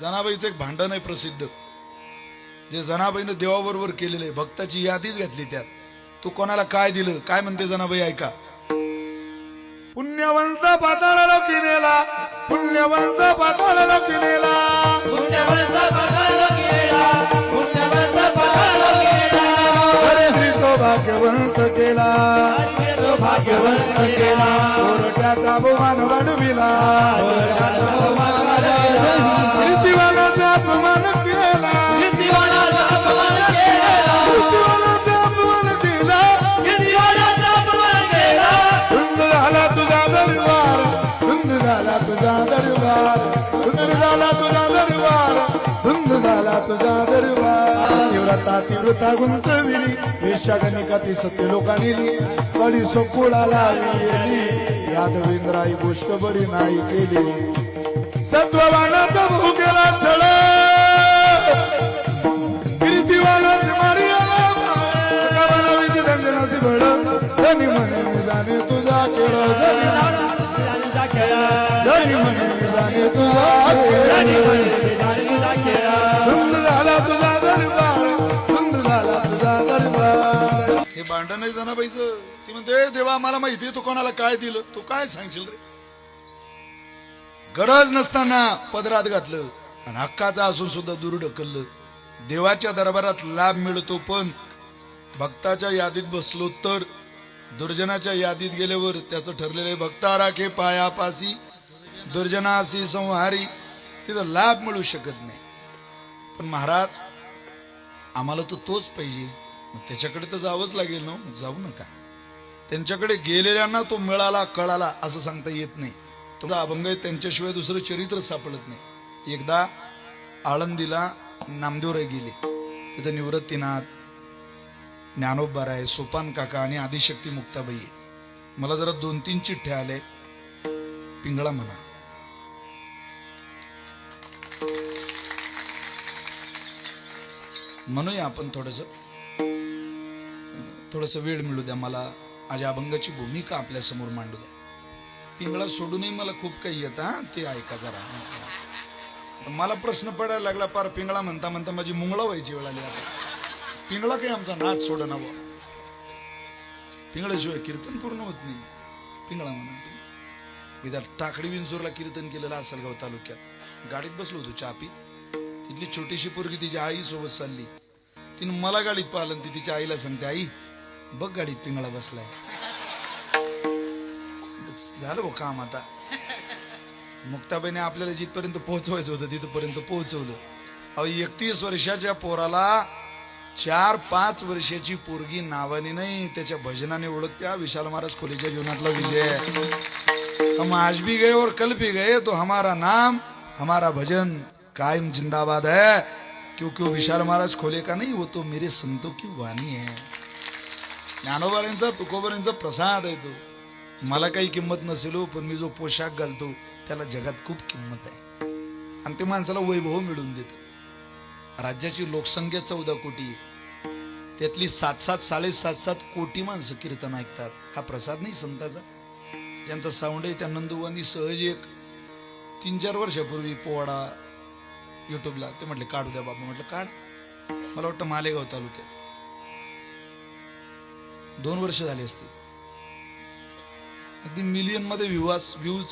जनाबाईचं एक भांडण आहे प्रसिद्ध. जे जनाबाईनं देवाबरोबर केलेलं आहे भक्ताची यादीच घातली त्यात. तू कोणाला काय दिलं? काय म्हणते जनाबाई ऐका. पुण्यवंत पाताळाला किनेला पुण्यवंत पाताळाला किनेला. पुण्यवंत पगार केला पुण्यवंत पगार केला हरी तो भाग्यवंत केला. तो भाग्यवंत केला. चोरट्याचा बहुमान वाढविला. तुझा दरबार. तीव्रता तीव्रता गुंतविली. वेशागणिका ती सत्य लोकांनी कळी सोकुळा लावली यादवेंद्राई गोष्ट बरी नाही केली. सत्ववानाचा भाऊ केला धनी म्हणे जाणे तुझा खेळ. जाणे तुझा खेळा. भांडण ती म्हणते देवा मला माहिती तू कोणाला काय दिलं? तू काय सांगशील रे? गरज नसताना पदरात घातलं आणि हक्काचा असून सुद्धा दूर ढकललं देवाच्या दरबारात लाभ मिळतो पण भक्ताच्या यादीत बसलो तर दुर्जनाच्या यादीत गेल्यावर त्याचं ठरलेलं भक्ता राखे पायापासी दुर्जनासी संहारी. तिथं लाभ मिळू शकत नाही. पण महाराज आम्हाला तर तोच पाहिजे. मग त्याच्याकडे तर जावंच लागेल ना हो. जाऊ नका. त्यांच्याकडे गेलेल्यांना तो मिळाला कळाला असं सांगता येत नाही. तुमचा अभंग आहे त्यांच्याशिवाय दुसरं चरित्र सापडत नाही. एकदा आळंदीला नामदेवराय गेले. तिथं निवृत्तीनाथ ज्ञानोबाराय सोपान काका आणि आदिशक्ती मुक्ताबाई मला जरा दोन तीन चिठ्ठ्या आले पिंगळा म्हणा. म्हणूया आपण थोडंसं. थोडंसं वेळ मिळू द्या मला माझ्या अभंगाची भूमिका आपल्यासमोर मांडू द्या. पिंगळा सोडूनही मला खूप काही येतं हा? ते ऐका जरा. मला प्रश्न पडायला लागला पार पिंगळा म्हणता म्हणता माझी मुंगळा व्हायची वेळ आली आता. पिंगळा काही आमचा नाच सोडना बुवा पिंगळाशिवाय कीर्तन पूर्ण होत नाही. पिंगळा म्हणा विधा टाकडी विंचूरला कीर्तन केलेलं असेल गाव तालुक्यात. गाडीत बसलो होतो चापी तिथली छोटीशी पोरगी तिच्या आई सोबत चालली. तिनं मला गाडीत पाहिलं ती तिच्या आईला सांगते आई बघ गाडीत पिंगळा बसलाय. झालं भाऊ काम आता. मुक्ताबाईने आपल्याला जिथपर्यंत पोहोचवायचं होतं तिथपर्यंत पोहोचवलं. अहो एकतीस वर्षाच्या पोराला चार पाच वर्षाची पोरगी नावाने नाही त्याच्या भजनाने ओळखत्या विशाल महाराज खोलीच्या जीवनातला विजय. हम आज भी गए और कल भी गए तो हमारा नाम हमारा भजन कायम जिंदाबाद है। क्योंकि वो विशाल महाराज खोले का नहीं वो तो मेरे संतों की वाणी है। ज्ञानोबाऱ्यांचा तुकोबाऱ्यांचा प्रसाद आहे तो. मला काही किंमत नसेल हो, पण मी जो पोशाख घालतो त्याला जगात खूप किंमत आहे. आणि ते माणसाला वैभव मिळून देत. राज्याची लोकसंख्या चौदा कोटी. त्यातली सात सात साडेसात सात कोटी माणसं कीर्तन ऐकतात. हा प्रसाद नाही संताचा. ज्यांचा साऊंड आहे त्या नंदुवानी सहज एक तीन चार वर्षापूर्वी पोवाडा युट्यूबला ते म्हटले काढू द्या बाबा. म्हटलं काढ. मला वाटतं मालेगाव तालुक्यात. दोन वर्ष झाली असतील. अगदी मिलियनमध्ये व्ह्यूज व्ह्यूज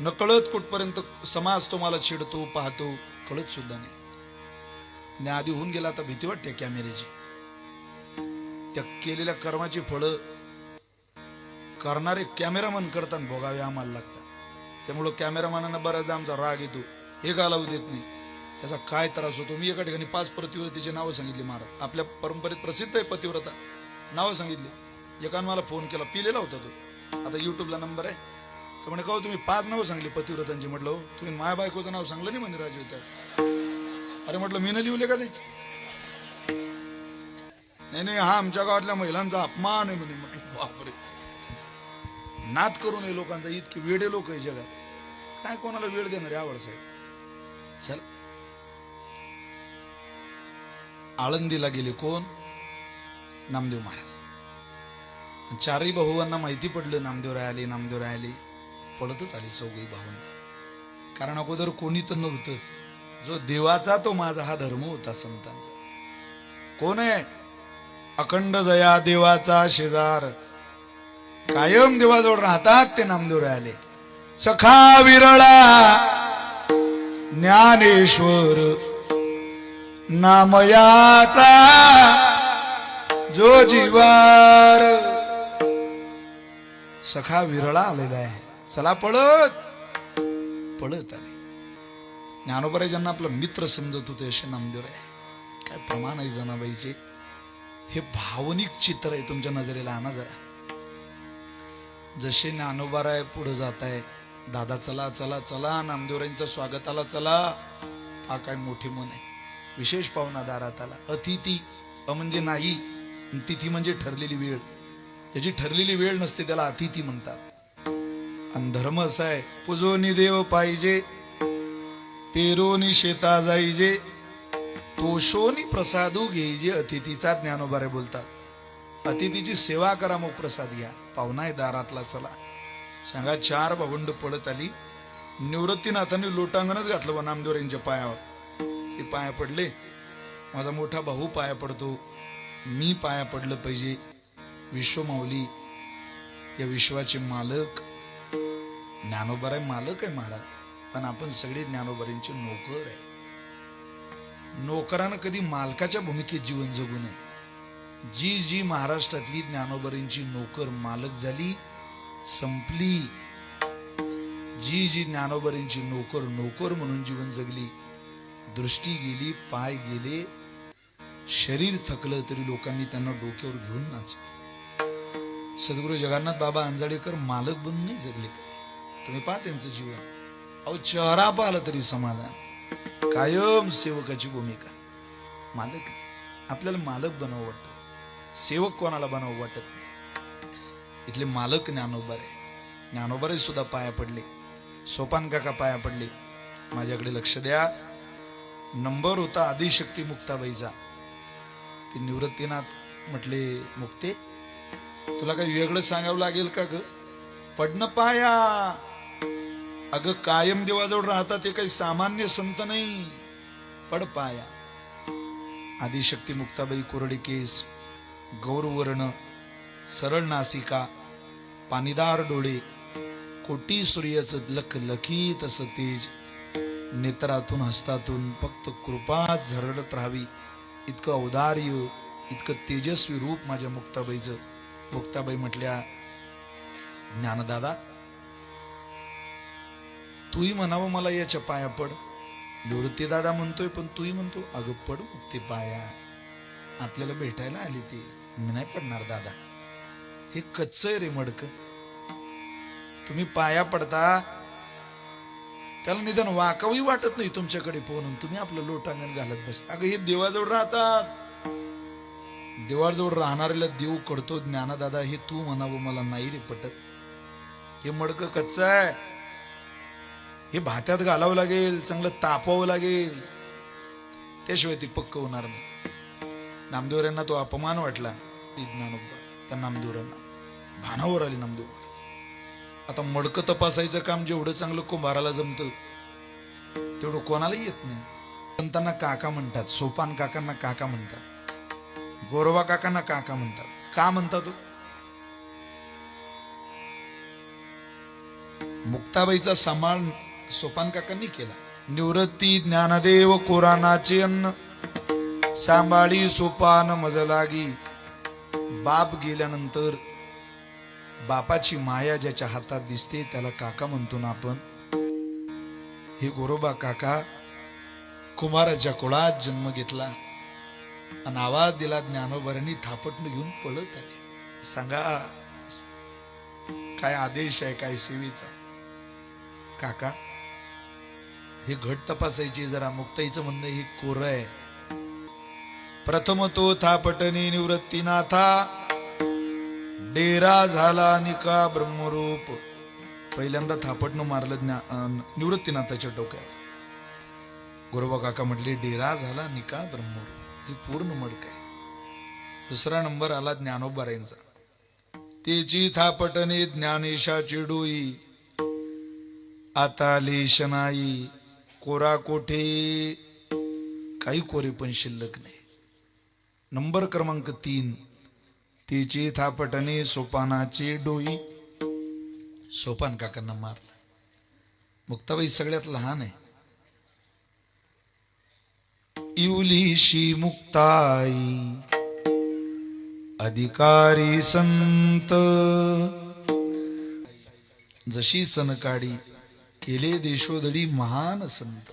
नकळत कुठपर्यंत समाज तुम्हाला चिडतो पाहतो कळत सुद्धा नाही. आणि आधी होऊन गेला आता भीती वाटते कॅमेऱ्याची त्या केलेल्या कर्माची फळं करणारे कॅमेरामन करताना भोगावे आम्हाला लागतात. त्यामुळं कॅमेरामॅनांना बऱ्याचदा आमचा राग येतो. हे घालावू देत नाही. त्याचा काय त्रास होतो? मी एका ठिकाणी पाच पतिव्रतेची नावं सांगितली महाराज. आपल्या परंपरेत प्रसिद्ध आहे पतिव्रता. नावं सांगितली. एकानं मला फोन केला पिलेला होता तो. आता युट्यूबला नंबर आहे. तर म्हणे का तुम्ही पाच नावं सांगली पतिव्रतांची. म्हटलं हो. तुम्ही माया बायकोचं नाव सांगलं नाही म्हणे राजू त्या. अरे म्हटलं मी न लिहले का ते? नाही नाही हा आमच्या गावातल्या महिलांचा अपमान आहे म्हणे. म्हटलं बापरे. नाद करून नये लोकांचा इतके वेडे लोक आहे जगात. काय कोणाला वेळ देणार आवड साहेब? चल. आळंदीला गेले कोण? नामदेव महाराज. चारही भाऊंना माहिती पडलं नामदेव रायाली नामदेव राय आले पळतच आली चौघही भावांना कारण अगोदर कोणीच नव्हतंच. जो देवाचा तो माझा हा धर्म होता संतांचा. कोण आहे? अखंड जया देवाचा शेजार. कायम देवाजवळ राहतात ते नामदेव रायाले सखा विरळा ज्ञानेश्वर नामयाचा जीवार. सखा विरळा आलेला आहे. चला पळत. पळत आले. ज्ञानोबराय ज्यांना आपलं मित्र समजत होते असे नामदेव आहे. काय प्रमाण आहे जनाबाईचे? हे भावनिक चित्र आहे तुमच्या नजरेला. आणा जरा. जसे ज्ञानोबाराय पुढे जात आहे दादा चला चला चला नामदेवरायांच्या स्वागताला चला. हा काय मोठे मन आहे. विशेष पाहुणा दारात आला. अतिथी म्हणजे नाही. तिथी म्हणजे ठरलेली वेळ. ज्याची ठरलेली वेळ नसते त्याला अतिथी म्हणतात. आणि धर्म असा आहे पुजोनी देव पाहिजे पेरोनी शेता जाईजे तोषोनी प्रसादू घेईजे. अतिथीचा ज्ञानोबारे बोलतात. अतिथीची सेवा करा मग प्रसाद घ्या पाहुणा आहे दारातला चला. सांगा चार भावंड पडत आली. निवृत्तीनाथांनी लोटांगणच घातलं बा नामदेव यांच्या पायावर. ते पाया पडले. माझा मोठा भाऊ पाया पडतो. मी पाया पडलं पाहिजे. विश्वमाऊली या विश्वाचे मालक. ज्ञानोबराय मालक आहे महाराज पण आपण सगळे ज्ञानोबरांचे नोकर आहे. नोकरानं कधी मालकाच्या भूमिकेत जीवन जगू नये. जी जी महाराष्ट्रातली ज्ञानोबरींची नोकर मालक झाली संपली. जी जी ज्ञानोबरींची नोकर नोकर म्हणून जीवन जगली दृष्टी गेली पाय गेले शरीर थकलं तरी लोकांनी त्यांना डोक्यावर घेऊन नाच सद्गुरू जगन्नाथ बाबा अंजाडेकर मालक बनून नाही जगले. तुम्ही पहा त्यांचं जीवन. अहो चेहरा पाहिला तरी समाधान. कायम सेवकाची भूमिका. मालक आपल्याला मालक बनावं वाटतं. सेवक कोणाला बनावं वाटत नाही. इथले मालक ज्ञानोबारे. ज्ञानोबारे सुद्धा पाया पडले. सोपान काका पाया पडले. माझ्याकडे लक्ष द्या. नंबर होता आदिशक्ती मुक्ताबाईचा. ते निवृत्तीनाथ म्हटले मुक्ते तुला काही वेगळं सांगावं लागेल का ग? पडणं पाया. अगं कायम देवाजवळ राहतात ते काही सामान्य संत नाही. पड पाया. आदिशक्ती मुक्ताबाई कोरडे केस गौरवर्ण सरळ नासिका पाणीदार डोळे कोटी सूर्याचं लख लखीत तस तेज नेत्रातून हस्तातून फक्त कृपा झरडत राहावी. इतकं औदार्य इतकं तेजस्वी रूप माझ्या मुक्ताबाईचं. मुक्ताबाई म्हटल्या ज्ञानदादा तूही म्हणावं मला याच्या पाया पड. निवृत्ती दादा म्हणतोय पण तूही म्हणतो अगं पड मुक्ती पाया. आपल्याला भेटायला आली ती. मी नाही पडणार दादा. हे कच्च आहे रे मडक. तुम्ही पाया पडता त्याला निदान वाकावही वाटत नाही तुमच्याकडे पोहून तुम्ही आपलं लोटांगण घालत बसता. अगं हे देवाजवळ राहतात. देवाजवळ राहणाऱ्याला देव कळतो ज्ञानदादा हे तू म्हणावं मला नाही रे पटत. हे मडक कच्च आहे. हे भात्यात घालावं लागेल चांगलं तापवावं लागेल. त्याशिवाय ती पक्क होणार नाही. नामदेवरांना तो अपमान वाटला. ज्ञानोबा त्या नामदेवरांना भानावर आली नामदेव. आता मडकं तपासायचं काम जेवढं चांगलं कुंभाराला जमतं तेवढं कोणालाही येत नाही. संतांना काका म्हणतात सोपान काकांना काका म्हणतात गोरवा काकांना काका म्हणतात. का म्हणतात तो? मुक्ताबाईचा सांभाळ सोपान काकांनी केला. निवृत्ती ज्ञानदेव कोरानाचे अन्न. सांभाळी सोपान मजलागी. बाप गेल्यानंतर बापाची माया ज्याच्या हातात दिसते त्याला काका म्हणतो ना आपण. हे गोरोबा काका कुमाराच्या कुळात जन्म घेतला आणि आवाज दिला ज्ञानोबरांनी थापटण घेऊन पळत आले. सांगा काय आदेश आहे काय सेवेचा? काका हे घट तपासायची जरा मुक्ताईचं म्हणणं ही कोर आहे. प्रथम तो थापटणी निवृत्तीनाथा डेरा झाला निका ब्रह्मरूप? पहिल्यांदा थापटणं मारलं ज्ञा निवृत्तीनाथाच्या डोक्यावर. गुरुबा काका म्हटले डेरा झाला निका ब्रह्मरूप? हे पूर्ण मडक आहे. दुसरा नंबर आला ज्ञानोबारायांचा. तेची थापटणे ज्ञानेशाची डोई आता लेशनाई कोरा कोठे? काही कोरे पण शिल्लक नाही. नंबर क्रमांक तीन. तिची थापटणे सोपानाची डोई. सोपान काकांना मारला. मुक्ताबाई सगळ्यात लहान आहे. इवलीशी मुक्ताई अधिकारी संत. जशी सनकाडी केले देशोदडी महान संत.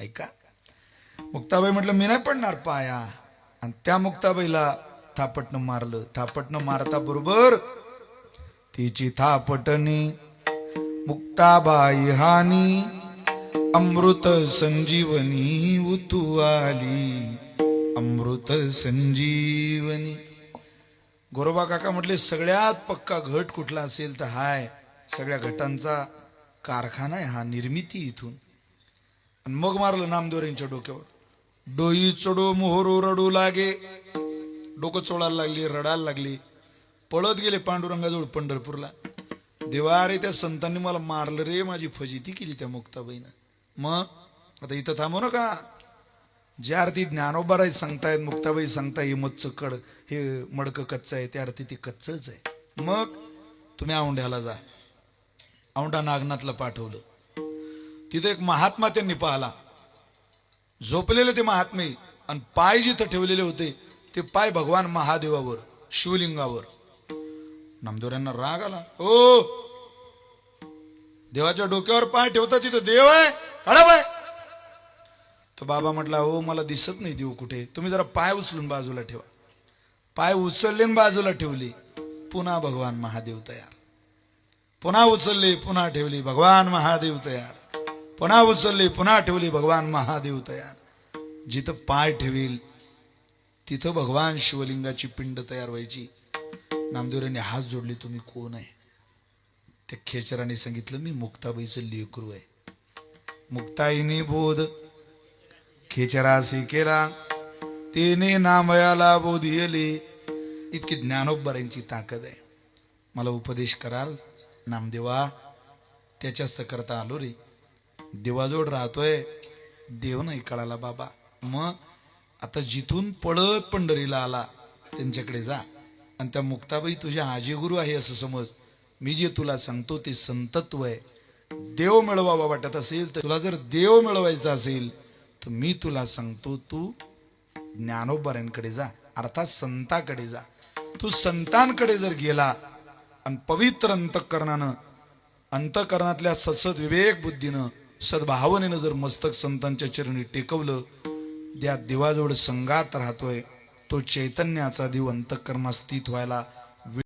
ऐका. मुक्ताबाई म्हटलं मी नाही पडणार पाया. आणि त्या मुक्ताबाईला थापटनं मारलं. थापटनं मारता बरोबर. तिची थापटणी मुक्ताबाई हानी अमृत संजीवनी उतू आली. अमृत संजीवनी. गोरोबा काका म्हटले सगळ्यात पक्का घट कुठला असेल तर हाय. सगळ्या घटांचा कारखाना आहे हा निर्मिती इथून. आणि मग मारलं नामदोऱ्यांच्या डोक्यावर. डोई चढो मोहरो रडू लागे. डोकं चोळायला लागली रडायला लागली. पळत गेले पांडुरंगाजवळ पंढरपूरला. देवा रे त्या संतांनी मला मारलं रे माझी फजिती केली त्या मुक्ताबाईनं. मग? आता इथं थांबू नका. ज्या अर्थी ज्ञानोबाराय सांगतायत मुक्ताबाई सांगताय हे मच्छं कड हे मडकं कच्चं आहे त्या अर्थी ते कच्चच आहे. मग? तुम्ही औंढ्याला जा. औंढा नागनाथला पाठवलं. तिथं एक महात्मा त्यांनी पाहला. झोपलेले ते महात्मे आणि पाय जिथं ठेवलेले होते ते पाय भगवान महादेवावर शिवलिंगावर. नामदोऱ्यांना राग आला. ओ देवाच्या डोक्यावर पाय ठेवता तिथं देव आहे हळा आहे. तो बाबा म्हटला हो मला दिसत नाही देव कुठे. तुम्ही जरा पाय उचलून बाजूला ठेवा. पाय उचलले बाजूला ठेवली. पुन्हा भगवान महादेव तयार. पुन्हा उचलले पुन्हा ठेवली भगवान महादेव तयार. पुन्हा उचलले पुन्हा ठेवली भगवान महादेव तयार. जिथं पाय ठेवील तिथं भगवान शिवलिंगाची पिंड तयार व्हायची. नामदेवरांनी हात जोडले तुम्ही कोण आहे? त्या खेचराने सांगितलं मी मुक्ताबाईचं लेकरू आहे. मुक्ताईने बोध खेचरासी केला. तेने नामयाला बोध येले. इतकी ज्ञानोबरांची ताकद आहे. मला उपदेश कराल नामदेवा त्याच्याच करता आलो रे. देवाजवळ राहतोय. देव नाही कळाला बाबा. मग आता जिथून पळत पंढरीला आला त्यांच्याकडे जा. आणि त्या मुक्ताबाई तुझ्या आजीगुरु आहे असं समज. मी जे तुला सांगतो ते संतत्व आहे. देव मिळवावा वाटत असेल तर तुला जर देव मिळवायचा असेल तर मी तुला सांगतो तू ज्ञानोबऱ्यांकडे जा. अर्थात संताकडे जा. तू संतांकडे जर गेला आणि पवित्र अंतकरणानं अंतकरणातल्या सत्सद विवेक बुद्धीनं सद्भावनेनं जर मस्तक संतांच्या चरणी टेकवलं त्या देवाजवळ संगात राहतोय तो चैतन्याचा देव अंतकर्मात स्थित व्हायला